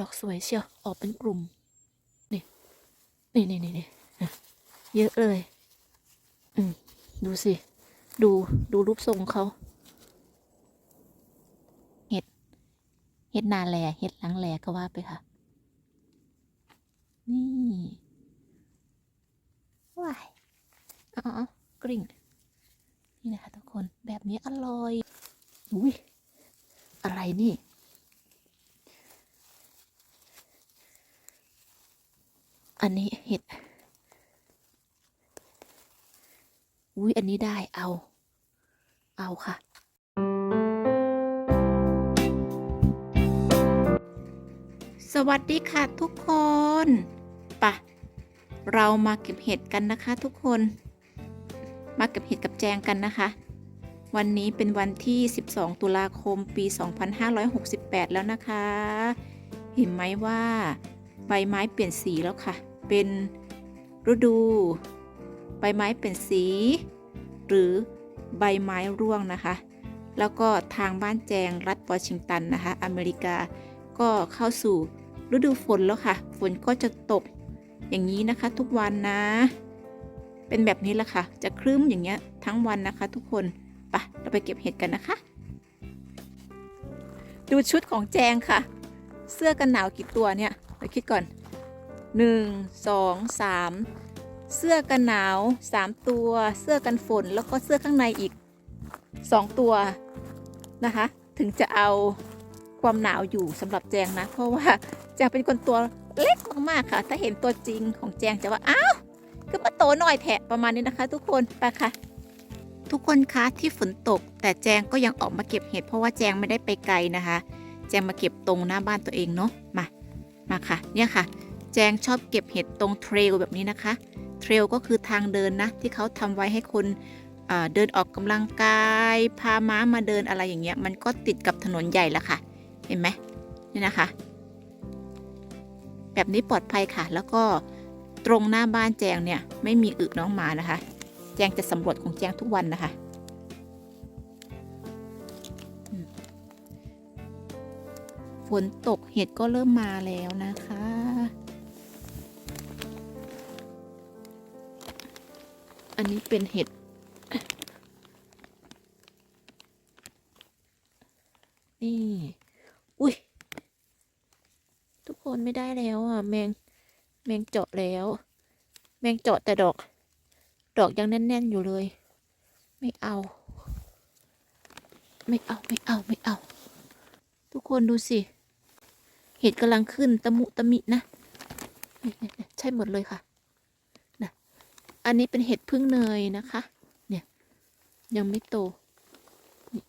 ดอกสวยเชียว ออกเป็นกลุ่ม นี่ นี่นี่นี่เยอะเลย อืม ดูสิ ดู ดูรูปทรงเขา เห็ด เห็ดนาแล เห็ดลังแลก็ว่าไปค่ะ นี่ว้ายอ๋อกริ่ง นี่นะคะทุกคน แบบนี้อร่อย อุ้ยอะไรนี่ อันนี้เห็ด อุ้ยอันนี้ได้เอา เอาค่ะ สวัสดีค่ะทุกคนปะเรามาเก็บเห็ดกันนะคะทุกคน มาเก็บเห็ดกับแจงกันนะคะ วันนี้เป็นวันที่ 12 ตุลาคมปี 2568 แล้วนะคะ เห็นไหมว่าใบไม้เปลี่ยนสีแล้วค่ะ เป็นฤดู ใบไม้เปลี่ยนสี หรือใบไม้ร่วงนะคะ แล้วก็ทางบ้านแจงรัฐวอชิงตันนะคะ อเมริกาก็เข้าสู่ฤดูฝนแล้วค่ะ ฝนก็จะตกอย่างนี้นะคะทุกวันนะ เป็นแบบนี้แหละค่ะ จะครึ้มอย่างเงี้ยทั้งวันนะคะ ทุกคนไปะเราไปเก็บเห็ดกันนะคะ ดูชุดของแจงค่ะ เสื้อกันหนาวกี่ตัวเนี่ยไปคิดก่อน 1 2 3 เสื้อกันหนาว 3 ตัว เสื้อกันฝนแล้วก็เสื้อข้างในอีก 2 ตัวนะคะ ถึงจะเอาความหนาวอยู่สำหรับแจงนะ เพราะว่าแจงเป็นคนตัวเล็กมากๆค่ะ ถ้าเห็นตัวจริงของแจงจะว่าอ้าวก็มาโตหน่อยแทะประมาณนี้นะคะ ทุกคนไปค่ะ ทุกคนคะที่ฝนตก แต่แจงก็ยังออกมาเก็บเห็ดเพราะว่าแจงไม่ได้ไปไกลนะคะ แจงมาเก็บตรงหน้าบ้านตัวเองเนาะมามาค่ะ เนี่ยค่ะ แจงชอบเก็บเห็ดตรงเทรลแบบนี้นะคะ เทรลก็คือทางเดินนะ ที่เขาทำไว้ให้คนเเดินออกกำลังกาย พาม้ามาเดินอะไรอย่างเงี้ย มันก็ติดกับถนนใหญ่แล้วค่ะ เห็นไหมนี่นะคะ แบบนี้ปลอดภัยค่ะ แล้วก็ตรงหน้าบ้านแจงเนี่ยไม่มีอึน้องหมานะคะ แจงจะสำรวจของแจงทุกวันนะคะฝนตกเห็ดก็เริ่มมาแล้วนะคะ อันนี้เป็นเห็ด นี่ อุ้ย ทุกคนไม่ได้แล้วอะ แมง แมงเจาะแล้ว แมงเจาะแต่ดอก ดอกยังแน่น ๆ อยู่เลย ไม่เอา ไม่เอา ไม่เอา ไม่เอา ทุกคนดูสิ เห็ดกำลังขึ้นตะมุตะมินะ ใช่หมดเลยค่ะ อันนี้เป็นเห็ดพึ่งเนยนะคะ เนี่ย ยังไม่โต นี่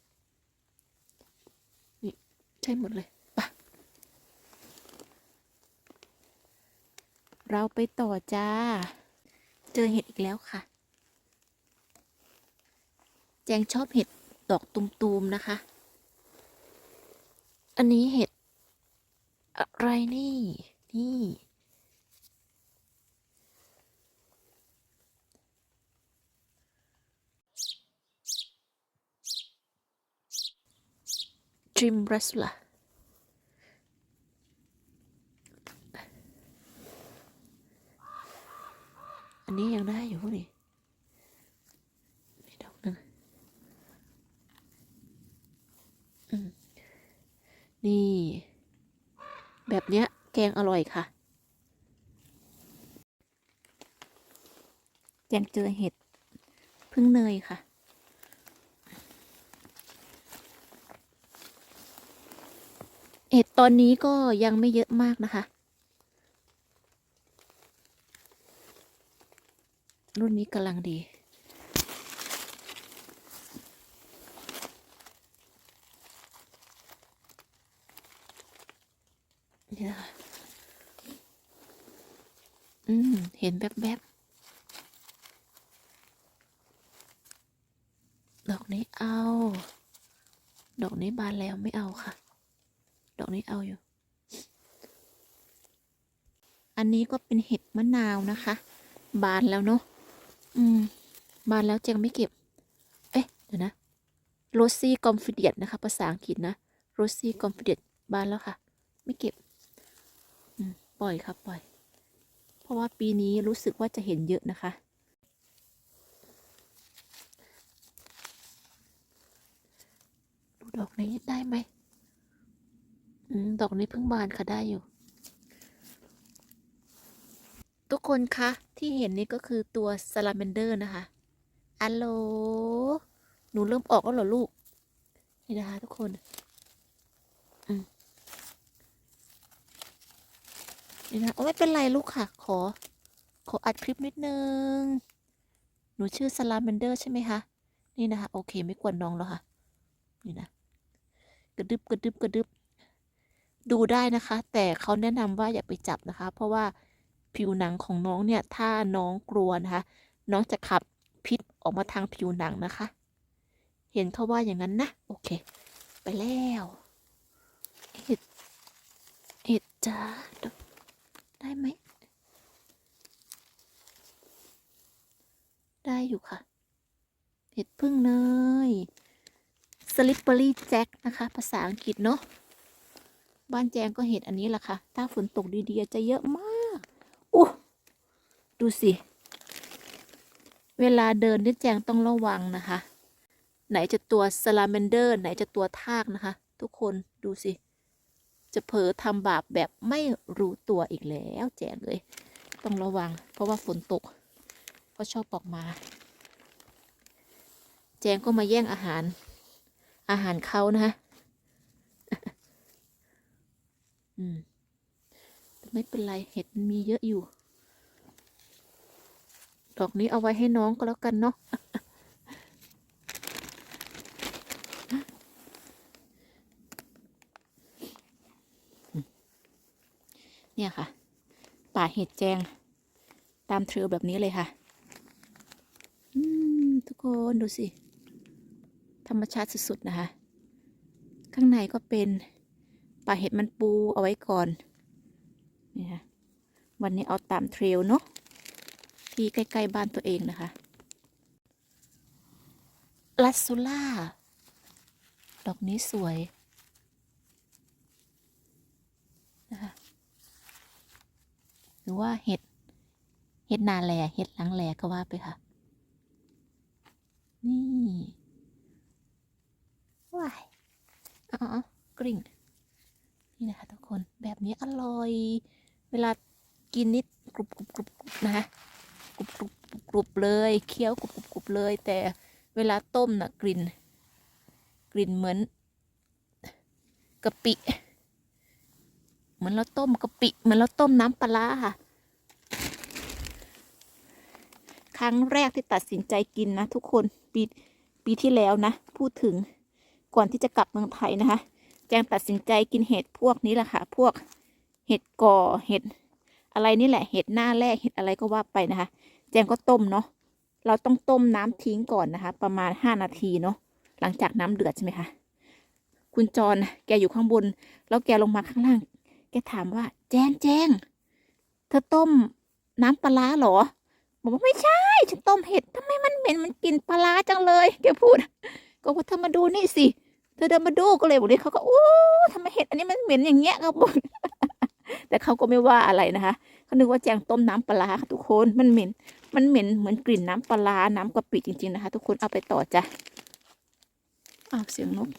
นี่ใช่หมดเลยไปะเราไปต่อจ้า เจอเห็ดอีกแล้วค่ะ แจงชอบเห็ดดอกตุมๆนะคะ อันนี้เห็ดอะไรนี่ นี่ ทริมรัสล่ะอันนี้ยังได้อยู่นี่นี่ดอกนึงนี่ แบบเนี้ย แกงอร่อยค่ะแจงเจอเห็ดพึ่งเนยค่ะ เห็ดตอนนี้ก็ยังไม่เยอะมากนะคะ รุ่นนี้กำลังดี นี่นะคะอืม เห็นแบบแบบๆดอกนี้เอา ดอกนี้บานแล้วไม่เอาค่ะ ดอกนี้เอาอยู่ อันนี้ก็เป็นเห็ดมะนาวนะคะ บานแล้วเนาะอืม บานแล้วแจงไม่เก็บ เอ๊ะเดี๋ยวนะโรซี่กอมฟิเดียตนะคะ ภาษาอังกฤษนะโรซี่กอมฟิเดียตบานแล้วค่ะ ไม่เก็บปล่อยค่ะปล่อย เพราะว่าปีนี้รู้สึกว่าจะเห็นเยอะนะคะ ดูดอกนี้ได้ไหมอืมดอกนี้เพิ่งบานค่ะได้อยู่ ทุกคนคะที่เห็นนี่ก็คือตัวซาลาเมนเดอร์นะคะอัลโหลหนูเริ่มออกแล้วเหรอลูก นี่นะคะทุกคนนี่นะโอ้ไม่เป็นไรลูกค่ะ ขอ ขออัดคลิปนิดนึง หนูชื่อซาลาเมนเดอร์ใช่ไหมคะ นี่นะคะ โอเคไม่กวนน้องแล้วค่ะ นี่นะ กระดึบกระดึบกระดึบ ดูได้นะคะ แต่เขาแนะนำว่าอย่าไปจับนะคะ เพราะว่า ผิวหนังของน้องเนี่ย ถ้าน้องกลัวนะคะ น้องจะขับพิษออกมาทางผิวหนังนะคะ เห็นเขาว่าอย่างนั้นนะ โอเค ไปแล้วเห็ดเห็ดจ้าได้ไหม ได้อยู่ค่ะ เห็ดพึ่งเนยสลิปเปอรี่แจ็คนะคะ ภาษาอังกฤษเนาะ บ้านแจงก็เห็ดอันนี้แหละค่ะ ถ้าฝนตกดีๆ จะเยอะมาก อู้ดูสิ เวลาเดินนี่แจงต้องระวังนะคะ ไหนจะตัวสลาเมนเดอร์ ไหนจะตัวทากนะคะ ทุกคนดูสิ จะเผลอทำบาปแบบไม่รู้ตัวอีกแล้วแจงเลย ต้องระวัง เพราะว่าฝนตกเขาชอบออกมา แจงก็มาแย่งอาหาร อาหารเขานะฮะอืม ไม่เป็นไรเห็ดมันมีเยอะอยู่ ดอกนี้เอาไว้ให้น้องก็แล้วกันเนาะเนี่ยค่ะ ป่าเห็ดแจง ตามเทรลแบบนี้เลยค่ะ อืม ทุกคนดูสิ ธรรมชาติสุดๆนะคะ ข้างในก็เป็นป่าเห็ดมันปูเอาไว้ก่อน นี่ค่ะวันนี้เอาตามเทรลเนาะที่ใกล้ ๆ บ้านตัวเองนะคะลัสซูล่า ดอกนี้สวยนะคะหรือว่าเห็ด เห็ดนาแลเห็ดหลังแลก็ว่าไปค่ะ นี่ว้ายอ๋อกริ่ง นี่นะคะทุกคนแบบนี้อร่อย เวลากินนิดกรุบกรุบกรุบกรุบนะคะกรุบกรุบกรุบเลยเคี้ยวกรุบกรุบกรุบเลย แต่เวลาต้มน่ะกลิ่น กลิ่นเหมือนกะปิเหมือนเราต้มกะปิเหมือนเราต้มน้ำปลาค่ะ ครั้งแรกที่ตัดสินใจกินนะทุกคนปีปีที่แล้วนะ พูดถึงก่อนที่จะกลับเมืองไทยนะคะ แจงตัดสินใจกินเห็ดพวกนี้แหละค่ะ พวก เห็ดก่อเห็ดอะไรนี่แหละ เห็ดหน้าแรกเห็ดอะไรก็ว่าไปนะคะ แจงก็ต้มเนาะ เราต้องต้มน้ำทิ้งก่อนนะคะ ประมาณห้านาทีเนาะ หลังจากน้ำเดือดใช่ไหมคะ คุณจรแกอยู่ข้างบน แล้วแกลงมาข้างล่าง แกถามว่า แจงแจงเธอต้มน้ำปลาหรอบอกว่าไม่ใช่ ฉันต้มเห็ดทำไมมันเหม็นมันกลิ่นปลาจังเลย แกพูด ก็ว่าเธอมาดูนี่สิ เธอเดินมาดูก็เลยบอกเลยเขาก็โอ้ทำไมเห็ดอันนี้มันเหม็นอย่างเงี้ยเขาบอก แต่เขาก็ไม่ว่าอะไรนะคะเขานึกว่าแจงต้มน้ำปลาค่ะทุกคนมันเหม็น มันเหม็นเหมือนกลิ่นน้ำปลาร้าน้ำกะปิจริง ๆนะคะ ทุกคนเอาไปต่อจ้ะอ้าวเสียงนก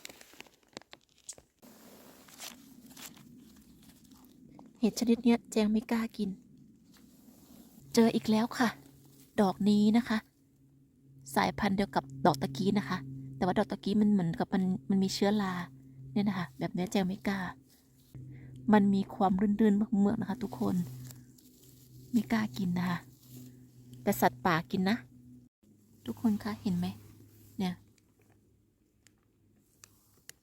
เห็ดชนิดเนี้ยแจงไม่กล้ากิน เจออีกแล้วค่ะ ดอกนี้นะคะ สายพันธุ์เดียวกับดอกตะกี้นะคะ แต่ว่าดอกตะกี้มันเหมือนกับมันมันมีเชื้อราเนี่ยนะคะ แบบนี้แจงไม่กล้า มันมีความรื่นๆเมือกๆนะคะ ทุกคน ไม่กล้ากินนะคะแต่สัตว์ป่ากินนะ ทุกคนคะเห็นไหมเนี่ย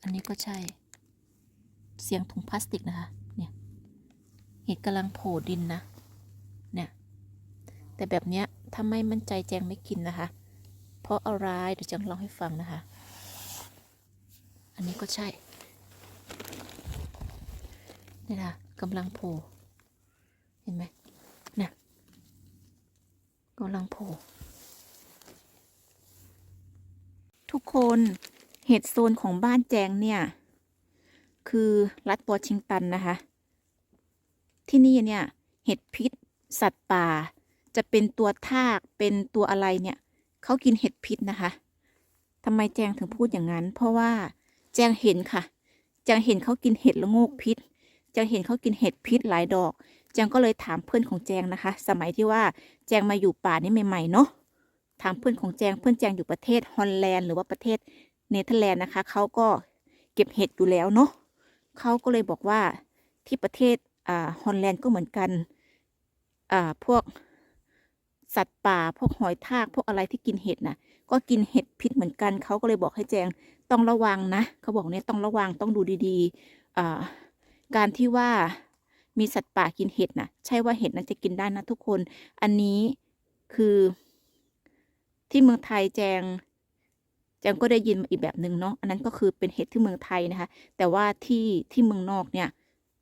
อันนี้ก็ใช่ เสียงถุงพลาสติกนะคะ เนี่ยเห็ดกำลังโผล่ดินนะ เนี่ย แต่แบบเนี้ยถ้าไม่มั่นใจแจงไม่กินนะคะ เพราะอะไรเดี๋ยวแจงเล่าให้ฟังนะคะ อันนี้ก็ใช่ นี่นะกำลังโผล่เห็นไหมนี่ยกำลังโผล่ทุกคนเห็ดโซนของบ้านแจงเนี่ย คือรัฐวอชิงตันนะคะ ที่นี่เนี่ย เห็ดพิษ สัตว์ป่า จะเป็นตัวทากเป็นตัวอะไรเนี่ยเขากินเห็ดพิษนะคะทำไมแจงถึงพูดอย่างนั้น เพราะว่าแจงเห็นค่ะ แจงเห็นเขากินเห็ดละโงกพิษ จงเห็นเขากินเห็ดพิษหลายดอกแจงก็เลยถามเพื่อนของแจงนะคะ สมัยที่ว่าแจงมาอยู่ป่านี่ใหม่ๆเนาะถามเพื่อนของแจงเพื่อนแจงอยู่ประเทศฮอลแลนด์หรือว่าประเทศเนเธอร์แลนด์นะคะเขาก็เก็บเห็ดอยู่แล้วเนาะเขาก็เลยบอกว่าที่ประเทศอ่าฮอลแลนด์ก็เหมือนกันอ่าพวกสัตว์ป่าพวกหอยทากพวกอะไรที่กินเห็ดน่ะ ก็กินเห็ดพิษเหมือนกันเขาก็เลยบอกให้แจงต้องระวังนะเขาบอกเนี่ยต้องระวังต้องดูดีๆอ่า การที่ว่ามีสัตว์ป่ากินเห็ดน่ะใช่ว่าเห็ดนั้นจะกินได้นะทุกคน อันนี้คือที่เมืองไทยแจงแจงก็ได้ยินมาอีกแบบหนึ่งเนาะอันนั้นก็คือเป็นเห็ดที่เมืองไทยนะคะ แต่ว่าที่ที่เมืองนอกเนี่ย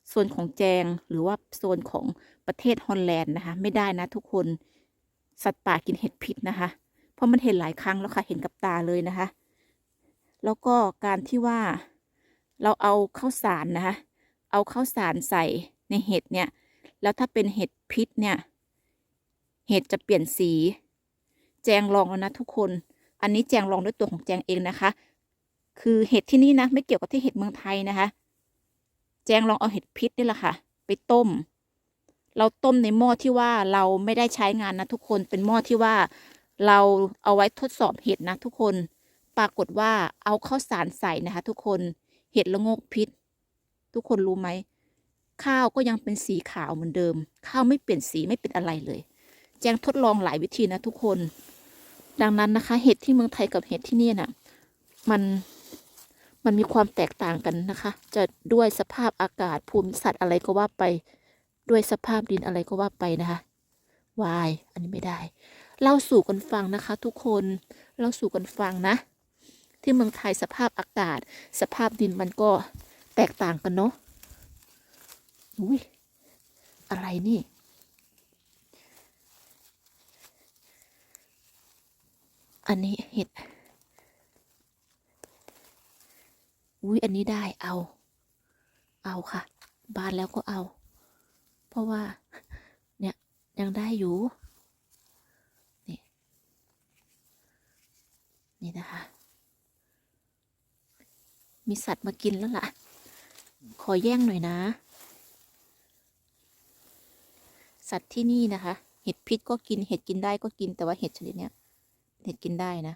โซนของแจงหรือว่าโซนของประเทศฮอลแลนด์นะคะ ไม่ได้นะทุกคนสัตว์ป่ากินเห็ดพิษนะคะ เพราะมันเห็นหลายครั้งแล้วค่ะเห็นกับตาเลยนะคะ แล้วก็การที่ว่าเราเอาข้าวสารนะคะ เอาข้าวสารใส่ในเห็ดเนี่ย แล้วถ้าเป็นเห็ดพิษเนี่ย เห็ดจะเปลี่ยนสี แจงลองแล้วนะทุกคน อันนี้แจงลองด้วยตัวของแจงเองนะคะ คือเห็ดที่นี่นะ ไม่เกี่ยวกับที่เห็ดเมืองไทยนะคะ แจงลองเอาเห็ดพิษนี่แหละค่ะ ไปต้ม เราต้มในหม้อที่ว่าเราไม่ได้ใช้งานนะทุกคน เป็นหม้อที่ว่าเราเอาไว้ทดสอบเห็ดนะทุกคน ปรากฏว่าเอาข้าวสารใส่นะคะ ทุกคน เห็ดละงกพิษ ทุกคนรู้ไหม ข้าวก็ยังเป็นสีขาวเหมือนเดิม ข้าวไม่เปลี่ยนสีไม่เป็นอะไรเลย แจงทดลองหลายวิธีนะทุกคน ดังนั้นนะคะ เห็ดที่เมืองไทยกับเห็ดที่นี่น่ะ มันมันมีความแตกต่างกันนะคะ จะด้วยสภาพอากาศภูมิสัตว์อะไรก็ว่าไป ด้วยสภาพดินอะไรก็ว่าไปนะคะวายอันนี้ไม่ได้เล่าสู่กันฟังนะคะ ทุกคนเล่าสู่กันฟังนะ ที่เมืองไทยสภาพอากาศ สภาพดินมันก็ แตกต่างกันเนาะอุ้ยอะไรนี่ อันนี้เห็ด อุ้ยอันนี้ได้เอา เอาค่ะ บานแล้วก็เอา เพราะว่า เนี่ย ยังได้อยู่ นี่ นี่นะคะ มีสัตว์มากินแล้วล่ะ ขอแย่งหน่อยนะ สัตว์ที่นี่นะคะ เห็ดพิษก็กินเห็ดกินได้ก็กินแต่ว่าเห็ดชนิดเนี้ยเห็ดกินได้นะ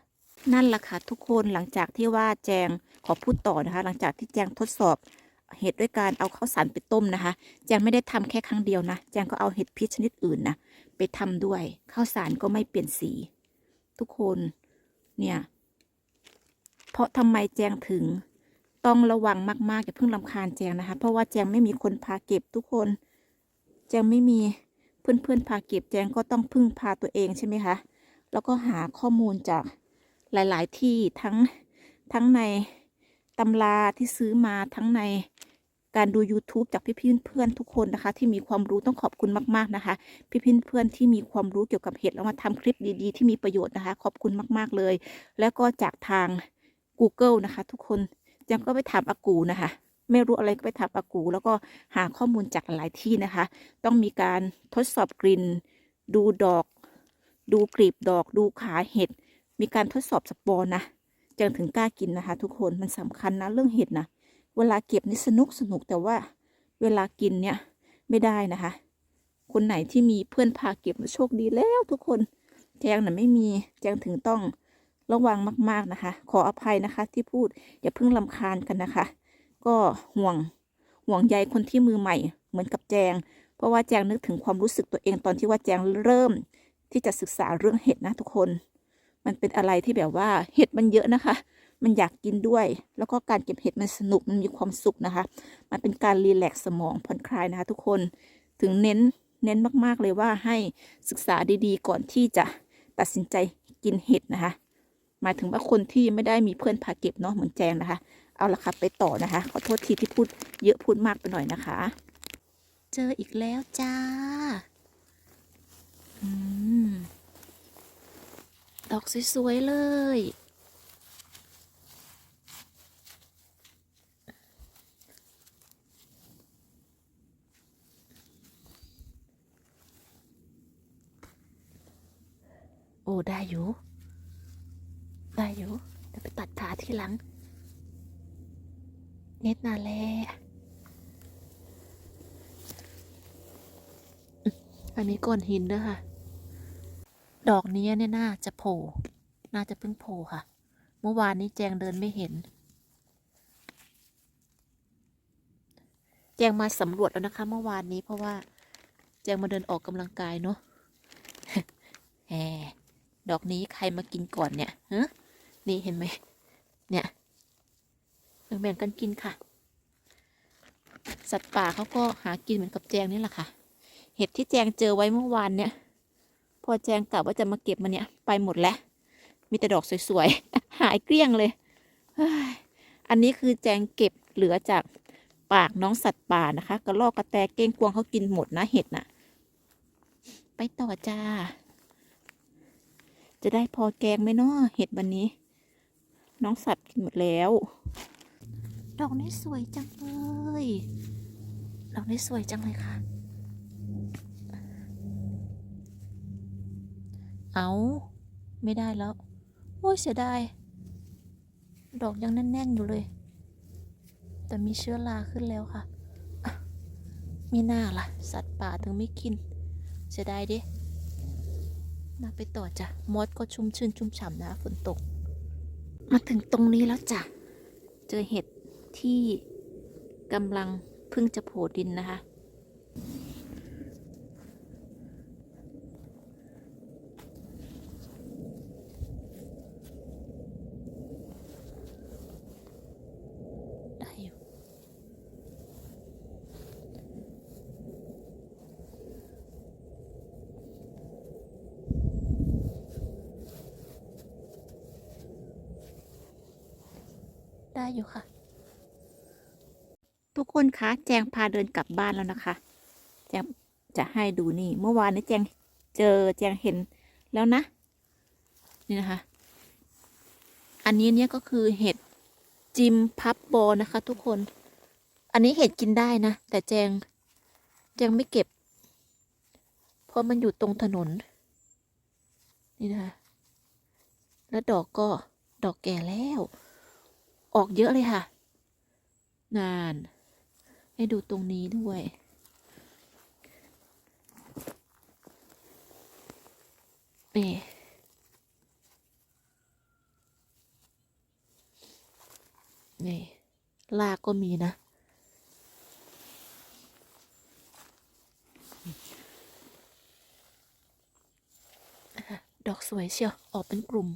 นั่นแหละค่ะทุกคนหลังจากที่ว่าแจงขอพูดต่อนะคะ หลังจากที่แจงทดสอบเห็ดด้วยการเอาข้าวสารไปต้มนะคะ แจงไม่ได้ทำแค่ครั้งเดียวนะ แจงก็เอาเห็ดพิษชนิดอื่นนะไปทำด้วยข้าวสารก็ไม่เปลี่ยนสี ทุกคนเนี่ย เพราะทำไมแจงถึง ต้องระวังมากๆอย่าเพิ่งรำคาญแจงนะคะ เพราะว่าแจงไม่มีคนพาเก็บทุกคน แจงไม่มีเพื่อนๆพาเก็บแจงก็ต้องพึ่งพาตัวเองใช่ไหมคะแล้วก็หาข้อมูลจากหลาย ๆ ที่ทั้งทั้งในตำราที่ซื้อมาทั้งในการดู YouTube จากพี่ๆเพื่อนๆทุกคนนะคะ ที่มีความรู้ต้องขอบคุณมากๆนะคะ พี่ๆเพื่อนที่มีความรู้เกี่ยวกับเห็ดแล้วมาทำคลิปดีๆ ที่มีประโยชน์นะคะ ขอบคุณมากๆเลย แล้วก็จากทาง Google นะคะ ทุกคน ยังก็ไปถามอากูนะคะ ไม่รู้อะไรก็ไปถามอากู แล้วก็หาข้อมูลจากหลายที่นะคะ ต้องมีการทดสอบกลิ่น ดูดอก ดูกลีบดอก ดูขาเห็ด มีการทดสอบสปอร์นะจึงถึงกล้ากินนะคะ ทุกคนมันสำคัญนะเรื่องเห็ดนะเวลาเก็บนี่สนุกสนุกแต่ว่าเวลากินเนี่ยไม่ได้นะคะ คนไหนที่มีเพื่อนพาเก็บโชคดีแล้วทุกคนแจงน่ะไม่มีแจงถึงต้อง ระวังมากๆนะคะ ขออภัยนะคะที่พูดอย่าเพิ่งลำคาญกันนะคะ ก็ห่วงห่วงใยคนที่มือใหม่ เหมือนกับแจง เพราะว่าแจงนึกถึงความรู้สึกตัวเองตอนที่ว่าแจงเริ่ม ที่จะศึกษาเรื่องเห็ดนะทุกคน มันเป็นอะไรที่แบบว่าเห็ดมันเยอะนะคะ มันอยากกินด้วย แล้วก็การเก็บเห็ดมันสนุกมันมีความสุขนะคะ มันเป็นการรีแลกซ์สมองผ่อนคลายนะคะทุกคนถึงเน้นเน้นมากๆเลยว่าให้ศึกษาดีๆ ก่อนที่จะตัดสินใจกินเห็ดนะคะ หมายถึงว่าคนที่ไม่ได้มีเพื่อนพาเก็บเนาะเหมือนแจงนะคะ เอาละค่ะไปต่อนะคะ ขอโทษทีที่พูดเยอะพูดมากไปหน่อยนะคะ เจออีกแล้วจ้าอดอกสวยๆเลยโอ้ได้อยู่ ได้อยู่เดี๋ยวไปตัดขาที่หลัง เน็ตนาแลอันนี้ก้อนหินด้วยค่ะ ดอกนี้เนี่ยน่าจะโผล่ น่าจะเพิ่งโผล่ค่ะ เมื่อวานนี้แจงเดินไม่เห็น แจงมาสำรวจแล้วนะคะ เมื่อวานนี้เพราะว่า แจงมาเดินออกกำลังกายเนาะแหมดอกนี้ใครมากินก่อนเนี่ยฮะ นี่เห็นไหม เนี่ยแบ่งกันกินค่ะ สัตว์ป่าเขาก็หากินเหมือนกับแจงนี่แหละค่ะ เห็ดที่แจงเจอไว้เมื่อวานเนี่ย พอแจงกลับว่าจะมาเก็บมาเนี่ย ไปหมดแล้ว มีแต่ดอกสวยๆ หายเกลี้ยงเลย อันนี้คือแจงเก็บเหลือจากปากน้องสัตว์ป่านะคะ กระรอกกระแตเก้งกวงเขากินหมดนะเห็ดน่ะ ไปต่อจ้า จะได้พอแกงไหมเนาะเห็ดวันนี้ น้องสัตว์กินหมดแล้ว ดอกนี้สวยจังเลย ดอกนี้สวยจังเลยค่ะ เอาไม่ได้แล้ว โอ้ยเสียดาย ดอกยังแน่นๆอยู่เลย แต่มีเชื้อราขึ้นแล้วค่ะมีหน้าล่ะ สัตว์ป่าถึงไม่กิน เสียดายดิมาไปต่อจ้ะมดก็ชุ่มชื่นชุ่มฉ่ำนะฝนตก มาถึงตรงนี้แล้วจ้ะ เจอเห็ดที่กำลังเพิ่งจะโผล่ดินนะคะ อยู่ค่ะ ทุกคนคะแจงพาเดินกลับบ้านแล้วนะคะ แจงจะให้ดูนี่ เมื่อวานนี้แจงเจอแจงเห็นแล้วนะ นี่นะคะ อันนี้เนี่ยก็คือเห็ดจิมพับบอนะคะ ทุกคน อันนี้เห็ดกินได้นะ แต่แจงแจงไม่เก็บ เพราะมันอยู่ตรงถนน นี่นะคะ แล้วดอกก็ดอกแก่แล้ว ออกเยอะเลยค่ะ นาน ให้ดูตรงนี้ด้วย นี่นี่ลากก็มีนะอะดอกสวยเชียว ออกเป็นกลุ่ม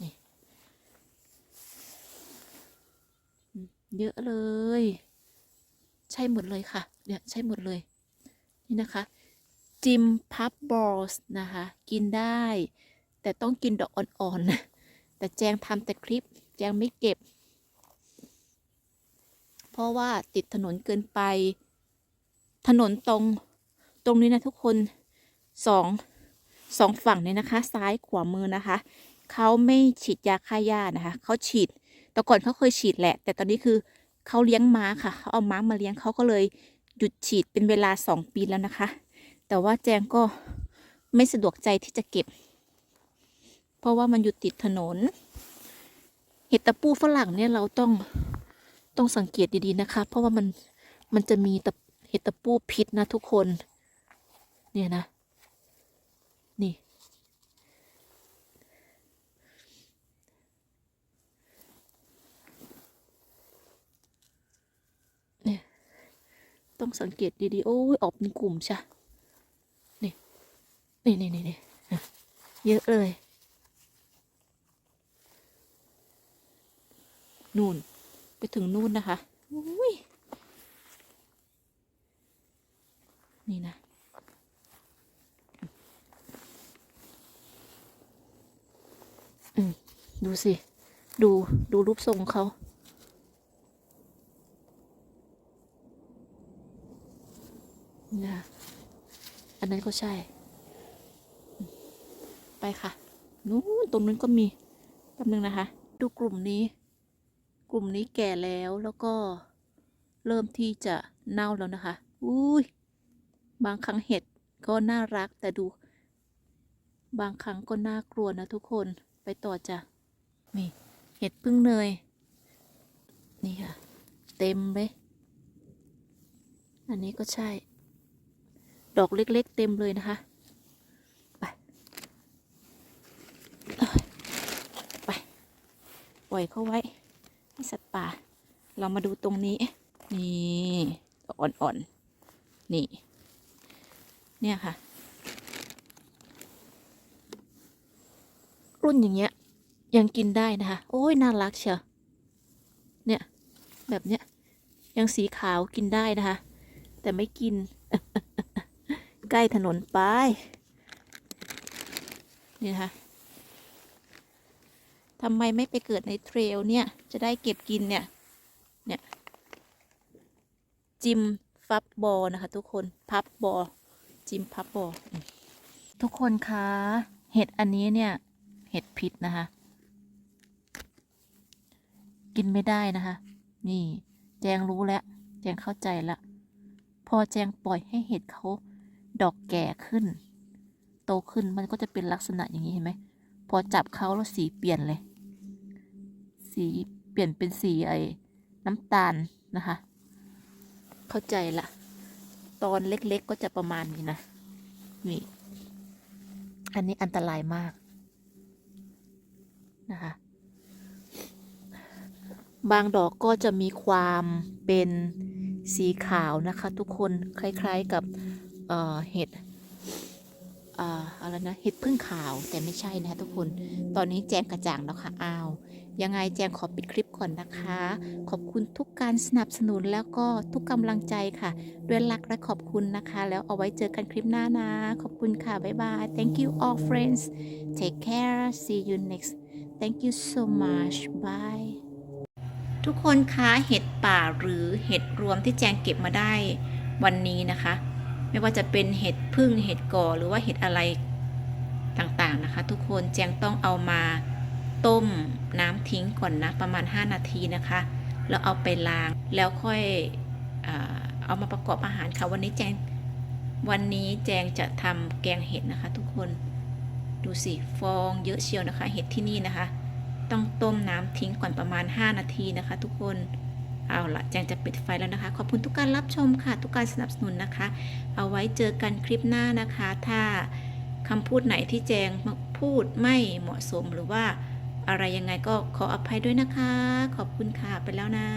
นี่อืม เยอะเลย ใช่หมดเลยค่ะ เนี่ยใช่หมดเลย นี่นะคะ จิมพับบอลส์นะคะ กินได้ แต่ต้องกินดอกอ่อนๆนะแต่แจงทำแต่คลิป แจงไม่เก็บ เพราะว่าติดถนนเกินไป ถนนตรง ตรงนี้นะทุกคนสองสองฝั่งเนี่ยนะคะ ซ้ายขวามือนะคะ เขาไม่ฉีดยาฆ่าหญ้านะคะ เขาฉีด แต่ก่อนเขาเคยฉีดแหละ แต่ตอนนี้คือเขาเลี้ยงม้าค่ะเขาเอาม้ามาเลี้ยงเขาก็เลยหยุดฉีดเป็นเวลาสองปีแล้วนะคะ แต่ว่าแจงก็ไม่สะดวกใจที่จะเก็บ เพราะว่ามันอยู่ติดถนน เห็ดตะปูฝรั่งเนี่ยเราต้องต้องสังเกตดีๆนะคะ เพราะว่ามันมันจะมีตะเห็ดตะปูพิษนะทุกคน เนี่ยนะ นี่ เนี่ย ต้องสังเกตดีๆ โอ้ยออกเป็นกลุ่มใช่นี่นี่นี่นี่เยอะเลย นู่น ไปถึงนู่นนะคะอุ้ยนี่นะอืมดูสิ ดูดูรูปทรงเขา นะอันนั้นก็ใช่ ไปค่ะ นู้นตรงนั้นก็มีแป๊บนึงนะคะ ดูกลุ่มนี้ กลุ่มนี้แก่แล้วแล้วก็เริ่มที่จะเน่าแล้วนะคะ อุ้ย บางครั้งเห็ดก็น่ารักแต่ดู บางครั้งก็น่ากลัวนะทุกคน ไปต่อจ้ะ นี่ เห็ดพึ่งเนย นี่ค่ะ เต็มเลย อันนี้ก็ใช่ ดอกเล็ก ๆ เต็มเลยนะคะ ไป ไป ปล่อยเขาไว้ ให้สัตว์ป่า เรามาดูตรงนี้ นี่อ่อนๆ นี่ เนี่ยค่ะ รุ่นอย่างเงี้ย ยังกินได้นะคะ โอ้ย น่ารักเชียว เนี่ย แบบเนี้ย ยังสีขาวกินได้นะคะ แต่ไม่กิน ใกล้ถนนไป นี่นะคะทำไมไม่ไปเกิดในเทรลเนี่ย จะได้เก็บกินเนี่ย เนี่ย จิมฟับบอนะคะ ทุกคน พับบอ จิมพับบอ ทุกคนคะ เห็ดอันนี้เนี่ย เห็ดพิษนะคะ กินไม่ได้นะคะ นี่ แจงรู้แล้ว แจงเข้าใจละ พอแจงปล่อยให้เห็ดเขา ดอกแก่ขึ้น โตขึ้นมันก็จะเป็นลักษณะอย่างนี้เห็นไหมพอจับเขาแล้วสีเปลี่ยนเลย สีเปลี่ยนเป็นสีไอ้น้ำตาลนะคะ เข้าใจละตอนเล็กๆก็จะประมาณนี้นะนี่อันนี้อันตรายมากนะคะบางดอกก็จะมีความเป็นสีขาวนะคะ ทุกคนคล้ายๆกับ เอ่อเห็ดอะไรนะเห็ดพึ่งขาวแต่ไม่ใช่นะคะทุกคน ตอนนี้แจงกระจ่างแล้วค่ะอ้าวยังไงแจงขอปิดคลิปก่อนนะคะ ขอบคุณทุกการสนับสนุนแล้วก็ทุกกำลังใจค่ะ ด้วยรักและขอบคุณนะคะ แล้วเอาไว้เจอกันคลิปหน้านะ ขอบคุณค่ะ บ๊ายบาย thank you all friends take care see you next thank you so much bye ทุกคนคะเห็ดป่าหรือเห็ดรวมที่แจงเก็บมาได้วันนี้นะคะ ไม่ว่าจะเป็นเห็ดพึ่งเห็ดก่อหรือว่าเห็ดอะไรต่างๆนะคะ ทุกคนแจงต้องเอามาต้มน้ำทิ้งก่อนนะประมาณ 5 นาทีนะคะ แล้วเอาไปล้างแล้วค่อยเอามาประกอบอาหารค่ะวันนี้แจงวันนี้แจงจะทำแกงเห็ดนะคะ ทุกคนดูสิฟองเยอะเชียวนะคะ เห็ดที่นี่นะคะ ต้องต้มน้ำทิ้งก่อนประมาณ 5 นาทีนะคะ ทุกคน เอาละแจงจะปิดไฟแล้วนะคะ ขอบคุณทุกการรับชมค่ะ ทุกการสนับสนุนนะคะ เอาไว้เจอกันคลิปหน้านะคะ ถ้าคำพูดไหนที่แจงพูดไม่เหมาะสมหรือว่าอะไรยังไงก็ขออภัยด้วยนะคะ ขอบคุณค่ะไปแล้วนะ